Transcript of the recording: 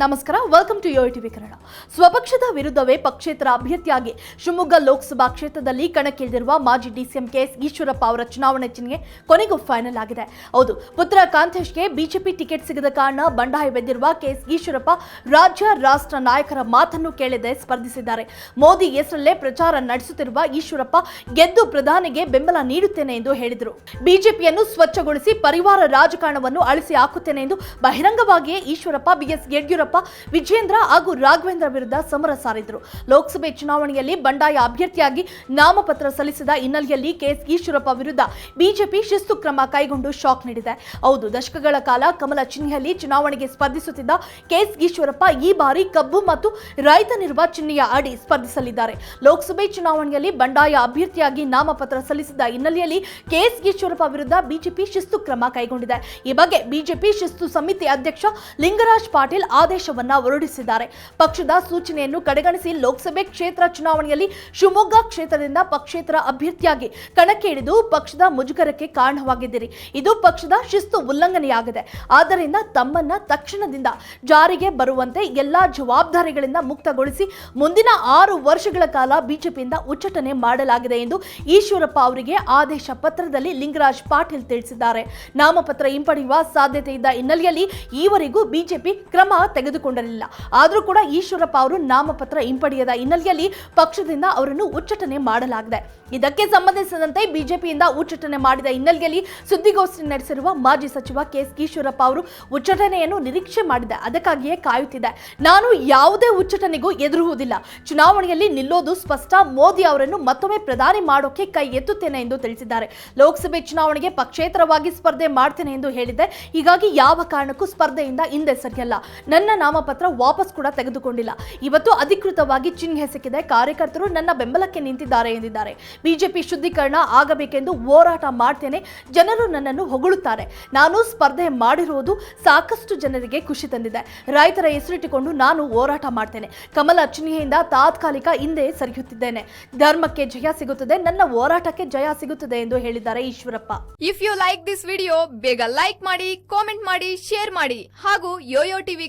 ನಮಸ್ಕಾರ welcome to Yo TV Kannada. ಸ್ವಪಕ್ಷದ ವಿರುದ್ಧವೇ ಪಕ್ಷೇತರ ಅಭ್ಯರ್ಥಿಯಾಗಿ ಶಿವಮೊಗ್ಗ ಲೋಕಸಭಾ ಕ್ಷೇತ್ರದಲ್ಲಿ ಕಣಕ್ಕಿಳಿದಿರುವ ಮಾಜಿ ಡಿಸಿಎಂ ಕೆಎಸ್ ಈಶ್ವರಪ್ಪ ಅವರ ಚುನಾವಣೆ ಚಿಹ್ನೆ ಕೊನೆಗೂ ಫೈನಲ್ ಆಗಿದೆ. ಹೌದು, ಪುತ್ರ ಕಾಂತೇಶ್ಗೆ ಬಿಜೆಪಿ ಟಿಕೆಟ್ ಸಿಗದ ಕಾರಣ ಬಂಡಾಯವೆದ್ದಿರುವ ಕೆಎಸ್ ಈಶ್ವರಪ್ಪ ರಾಜ್ಯ, ರಾಷ್ಟ್ರ ನಾಯಕರ ಮಾತನ್ನು ಕೇಳದೆ ಸ್ಪರ್ಧಿಸಿದ್ದಾರೆ. ಮೋದಿ ಹೆಸರಲ್ಲೇ ಪ್ರಚಾರ ನಡೆಸುತ್ತಿರುವ ಈಶ್ವರಪ್ಪ ಗೆದ್ದು ಪ್ರಧಾನಿಗೆ ಬೆಂಬಲ ನೀಡುತ್ತೇನೆ ಎಂದು ಹೇಳಿದರು. ಬಿಜೆಪಿಯನ್ನು ಸ್ವಚ್ಛಗೊಳಿಸಿ ಪರಿವಾರ ರಾಜಕಾರಣವನ್ನು ಅಳಿಸಿ ಹಾಕುತ್ತೇನೆ ಎಂದು ಬಹಿರಂಗವಾಗಿಯೇ ಈಶ್ವರಪ್ಪ, ಬಿಎಸ್ ಯಡಿಯೂರಪ್ಪ ವಿಜೇಂದ್ರ ಹಾಗೂ ರಾಘವೇಂದ್ರ ವಿರುದ್ಧ ಸಮರ ಸಾರಿದ್ರು. ಲೋಕಸಭೆ ಚುನಾವಣೆಯಲ್ಲಿ ಬಂಡಾಯ ಅಭ್ಯರ್ಥಿಯಾಗಿ ನಾಮಪತ್ರ ಸಲ್ಲಿಸಿದ ಹಿನ್ನೆಲೆಯಲ್ಲಿ ಕೆಎಸ್ ಈಶ್ವರಪ್ಪ ವಿರುದ್ಧ ಬಿಜೆಪಿ ಶಿಸ್ತು ಕ್ರಮ ಕೈಗೊಂಡು ಶಾಕ್ ನೀಡಿದೆ. ಹೌದು, ದಶಕಗಳ ಕಾಲ ಕಮಲ ಚಿಹ್ನೆಯಲ್ಲಿ ಚುನಾವಣೆಗೆ ಸ್ಪರ್ಧಿಸುತ್ತಿದ್ದ ಕೆಎಸ್ ಈಶ್ವರಪ್ಪ ಈ ಬಾರಿ ಕಬ್ಬು ಮತ್ತು ರೈತನಿರುವ ಚಿಹ್ನೆಯ ಅಡಿ ಸ್ಪರ್ಧಿಸಲಿದ್ದಾರೆ. ಲೋಕಸಭೆ ಚುನಾವಣೆಯಲ್ಲಿ ಬಂಡಾಯ ಅಭ್ಯರ್ಥಿಯಾಗಿ ನಾಮಪತ್ರ ಸಲ್ಲಿಸಿದ ಹಿನ್ನೆಲೆಯಲ್ಲಿ ಕೆಎಸ್ ಈಶ್ವರಪ್ಪ ವಿರುದ್ಧ ಬಿಜೆಪಿ ಶಿಸ್ತು ಕ್ರಮ ಕೈಗೊಂಡಿದೆ. ಈ ಬಗ್ಗೆ ಬಿಜೆಪಿ ಶಿಸ್ತು ಸಮಿತಿ ಅಧ್ಯಕ್ಷ ಲಿಂಗರಾಜ್ ಪಾಟೀಲ್ ಆದೇಶವನ್ನ ಹೊರಡಿಸಿದ್ದಾರೆ. ಪಕ್ಷದ ಸೂಚನೆಯನ್ನು ಕಡೆಗಣಿಸಿ ಲೋಕಸಭೆ ಕ್ಷೇತ್ರ ಚುನಾವಣೆಯಲ್ಲಿ ಶಿವಮೊಗ್ಗ ಕ್ಷೇತ್ರದಿಂದ ಪಕ್ಷೇತರ ಅಭ್ಯರ್ಥಿಯಾಗಿ ಕಣಕ್ಕೆ ಇಳಿದು ಪಕ್ಷದ ಮುಜುಗರಕ್ಕೆ ಕಾರಣವಾಗಿದ್ದೀರಿ. ಇದು ಪಕ್ಷದ ಶಿಸ್ತು ಉಲ್ಲಂಘನೆಯಾಗಿದೆ. ಆದ್ದರಿಂದ ತಮ್ಮನ್ನ ತಕ್ಷಣದಿಂದ ಜಾರಿಗೆ ಬರುವಂತೆ ಎಲ್ಲಾ ಜವಾಬ್ದಾರಿಗಳಿಂದ ಮುಕ್ತಗೊಳಿಸಿ ಮುಂದಿನ ಆರು ವರ್ಷಗಳ ಕಾಲ ಬಿಜೆಪಿಯಿಂದ ಉಚ್ಚಟನೆ ಮಾಡಲಾಗಿದೆ ಎಂದು ಈಶ್ವರಪ್ಪ ಅವರಿಗೆ ಆದೇಶ ಪತ್ರದಲ್ಲಿ ಲಿಂಗರಾಜ್ ಪಾಟೀಲ್ ತಿಳಿಸಿದ್ದಾರೆ. ನಾಮಪತ್ರ ಹಿಂಪಡೆಯುವ ಸಾಧ್ಯತೆ ಇದ್ದ ಹಿನ್ನೆಲೆಯಲ್ಲಿ ಈವರೆಗೂ ಬಿಜೆಪಿ ಕ್ರಮ ತೆಗೆದುಕೊಂಡಿರಲಿಲ್ಲ. ಆದರೂ ಕೂಡ ಈಶ್ವರಪ್ಪ ಅವರು ನಾಮಪತ್ರ ಹಿಂಪಡೆಯದ ಹಿನ್ನೆಲೆಯಲ್ಲಿ ಪಕ್ಷದಿಂದ ಅವರನ್ನು ಉಚ್ಚಟನೆ ಮಾಡಲಾಗಿದೆ. ಇದಕ್ಕೆ ಸಂಬಂಧಿಸಿದಂತೆ ಬಿಜೆಪಿಯಿಂದ ಉಚ್ಚಟನೆ ಮಾಡಿದ ಹಿನ್ನೆಲೆಯಲ್ಲಿ ಸುದ್ದಿಗೋಷ್ಠಿ ನಡೆಸಿರುವ ಮಾಜಿ ಸಚಿವ ಕೆಎಸ್ ಈಶ್ವರಪ್ಪ ಅವರು ಉಚ್ಚಟನೆಯನ್ನು ನಿರೀಕ್ಷೆ ಮಾಡಿದೆ. ಅದಕ್ಕಾಗಿಯೇ ಕಾಯುತ್ತಿದೆ. ನಾನು ಯಾವುದೇ ಉಚ್ಚಟನೆಗೂ ಎದುರುವುದಿಲ್ಲ ಚುನಾವಣೆಯಲ್ಲಿ ನಿಲ್ಲೋದು ಸ್ಪಷ್ಟ. ಮೋದಿ ಅವರನ್ನು ಮತ್ತೊಮ್ಮೆ ಪ್ರಧಾನಿ ಮಾಡೋಕೆ ಕೈ ಎತ್ತುತ್ತೇನೆ ಎಂದು ತಿಳಿಸಿದ್ದಾರೆ. ಲೋಕಸಭೆ ಚುನಾವಣೆಗೆ ಪಕ್ಷೇತರವಾಗಿ ಸ್ಪರ್ಧೆ ಮಾಡ್ತೇನೆ ಎಂದು ಹೇಳಿದೆ. ಹೀಗಾಗಿ ಯಾವ ಕಾರಣಕ್ಕೂ ಸ್ಪರ್ಧೆಯಿಂದ ಹಿಂದೆ ಸರಿಯಲ್ಲ. ನನ್ನ ನಾಮಪತ್ರ ವಾಪಸ್ ಕೂಡ ತೆಗೆದುಕೊಂಡಿಲ್ಲ. ಇವತ್ತು ಅಧಿಕೃತವಾಗಿ ಚಿಹ್ನೆ ಸಿಕ್ಕಿದೆ. ಕಾರ್ಯಕರ್ತರು ನನ್ನ ಬೆಂಬಲಕ್ಕೆ ನಿಂತಿದ್ದಾರೆ ಎಂದಿದ್ದಾರೆ. ಬಿಜೆಪಿ ಶುದ್ಧೀಕರಣ ಆಗಬೇಕೆಂದು ಹೋರಾಟ ಮಾಡ್ತೇನೆ. ಜನರು ನನ್ನನ್ನು ಹೊಗಳುತ್ತಾರೆ. ನಾನು ಸ್ಪರ್ಧೆ ಮಾಡಿರುವುದು ಸಾಕಷ್ಟು ಜನರಿಗೆ ಖುಷಿ ತಂದಿದೆ. ರೈತರ ಹೆಸರಿಟ್ಟುಕೊಂಡು ನಾನು ಹೋರಾಟ ಮಾಡ್ತೇನೆ. ಕಮಲ ಚಿಹ್ನೆಯಿಂದ ತಾತ್ಕಾಲಿಕ ಹಿಂದೆ ಸರಿಯುತ್ತಿದ್ದೇನೆ. ಧರ್ಮಕ್ಕೆ ಜಯ ಸಿಗುತ್ತದೆ. ನನ್ನ ಹೋರಾಟಕ್ಕೆ ಜಯ ಸಿಗುತ್ತದೆ ಎಂದು ಹೇಳಿದ್ದಾರೆ Eshwarappa. If you like this video ಬೇಗ ಲೈಕ್ ಮಾಡಿ ಕಾಮೆಂಟ್ ಮಾಡಿ ಶೇರ್ ಮಾಡಿ ಹಾಗೂ ಯೋಯೋ ಟಿವಿ